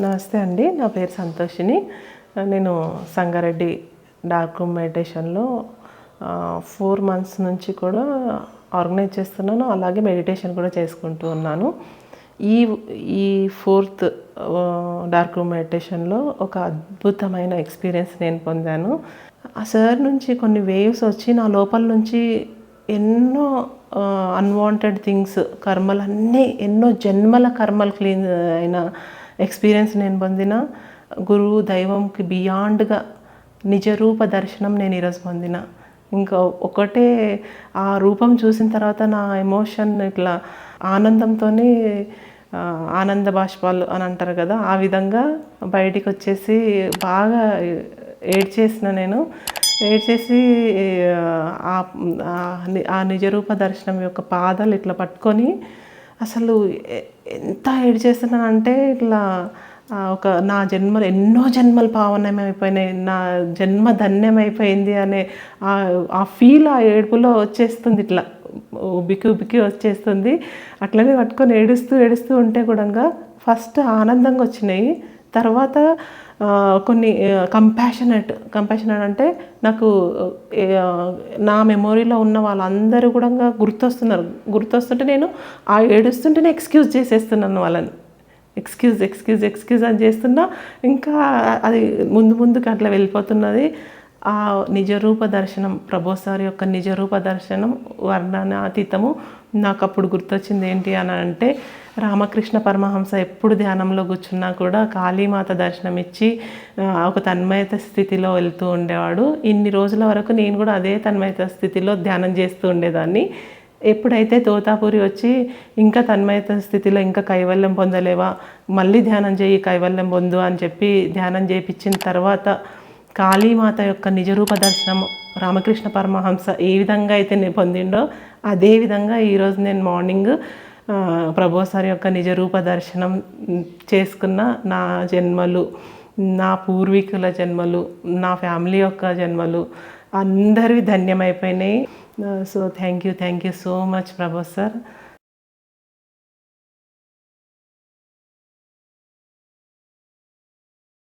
నమస్తే అండి నా పేరు సంతోషిని. నేను సంగారెడ్డి డార్క్ రూమ్ మెడిటేషన్లో ఫోర్ మంత్స్ నుంచి కూడా ఆర్గనైజ్ చేస్తున్నాను. అలాగే మెడిటేషన్ కూడా చేసుకుంటూ ఉన్నాను. ఈ ఈ ఫోర్త్ డార్క్ రూమ్ మెడిటేషన్లో ఒక అద్భుతమైన ఎక్స్పీరియన్స్ నేను పొందాను. ఆ సార్ నుంచి కొన్ని వేవ్స్ వచ్చి నా లోపల నుంచి ఎన్నో అన్వాంటెడ్ థింగ్స్ కర్మలన్నీ ఎన్నో జన్మల కర్మలు క్లీన్ అయిన ఎక్స్పీరియన్స్ నేను పొందిన గురువు దైవంకి బియాండ్గా నిజరూప దర్శనం నేను ఈరోజు పొందిన. ఇంకా ఒకటే ఆ రూపం చూసిన తర్వాత నా ఎమోషన్ ఇట్లా ఆనందంతోనే ఆనంద బాష్పాలు అని అంటారు కదా ఆ విధంగా బయటికి వచ్చేసి బాగా ఏడ్చేసిన నేను. ఏడ్చేసి ఆ ఆ నిజరూప దర్శనం యొక్క పాదాలు ఇట్లా పట్టుకొని అసలు ఎంత ఏడ్ చేస్తున్నానంటే ఇట్లా ఒక నా జన్మలు ఎన్నో జన్మలు పావనమైపోయినాయి నా జన్మ ధన్యమైపోయింది అనే ఆ- ఆ ఫీల్ ఆ ఏడుపులో వచ్చేస్తుంది ఇట్లా. ఉబ్బికి ఉబ్బికి వచ్చేస్తుంది. అట్లనే పట్టుకొని ఏడుస్తూ ఏడుస్తూ ఉంటే కూడా ఫస్ట్ ఆనందంగా వచ్చినాయి. తర్వాత కొన్ని కంపాషనెట్ కంపాషనెట్ అంటే నాకు నా మెమొరీలో ఉన్న వాళ్ళందరూ కూడా గుర్తొస్తున్నారు. గుర్తొస్తుంటే నేను ఆ ఏడుస్తుంటేనే ఎక్స్క్యూజ్ చేసేస్తున్నాను వాళ్ళని. ఎక్స్క్యూజ్ ఎక్స్క్యూజ్ ఎక్స్క్యూజ్ అని చేస్తున్నా. ఇంకా అది ముందు ముందుకు అట్లా వెళ్ళిపోతున్నది. ఆ నిజరూప దర్శనం ప్రభు సార్ యొక్క నిజరూప దర్శనం వర్ణనాతీతము నాకు అప్పుడు గుర్తొచ్చింది ఏంటి అని అంటే రామకృష్ణ పరమహంస ఎప్పుడు ధ్యానంలో కూర్చున్నా కూడా కాళీమాత దర్శనం ఇచ్చి ఒక తన్మయత స్థితిలో వెళ్తూ ఉండేవాడు. ఇన్ని రోజుల వరకు నేను కూడా అదే తన్మయత స్థితిలో ధ్యానం చేస్తూ ఉండేదాన్ని. ఎప్పుడైతే తోతాపూరి వచ్చి ఇంకా తన్మయత స్థితిలో ఇంకా కైవల్యం పొందలేవా? మళ్ళీ ధ్యానం చేయి కైవల్యం పొందు అని చెప్పి ధ్యానం చేయించిన తర్వాత కాళీమాత యొక్క నిజరూప దర్శనం రామకృష్ణ పరమహంస ఏ విధంగా అయితే నేను పొందిండో అదే విధంగా ఈరోజు నేను మార్నింగ్ ఆ, సార్ యొక్క నిజరూప దర్శనం చేసుకున్న నా జన్మలు నా పూర్వీకుల జన్మలు నా ఫ్యామిలీ యొక్క జన్మలు అందరివి ధన్యమైపోయినాయి. So thank you thank you so much Prabhu sir.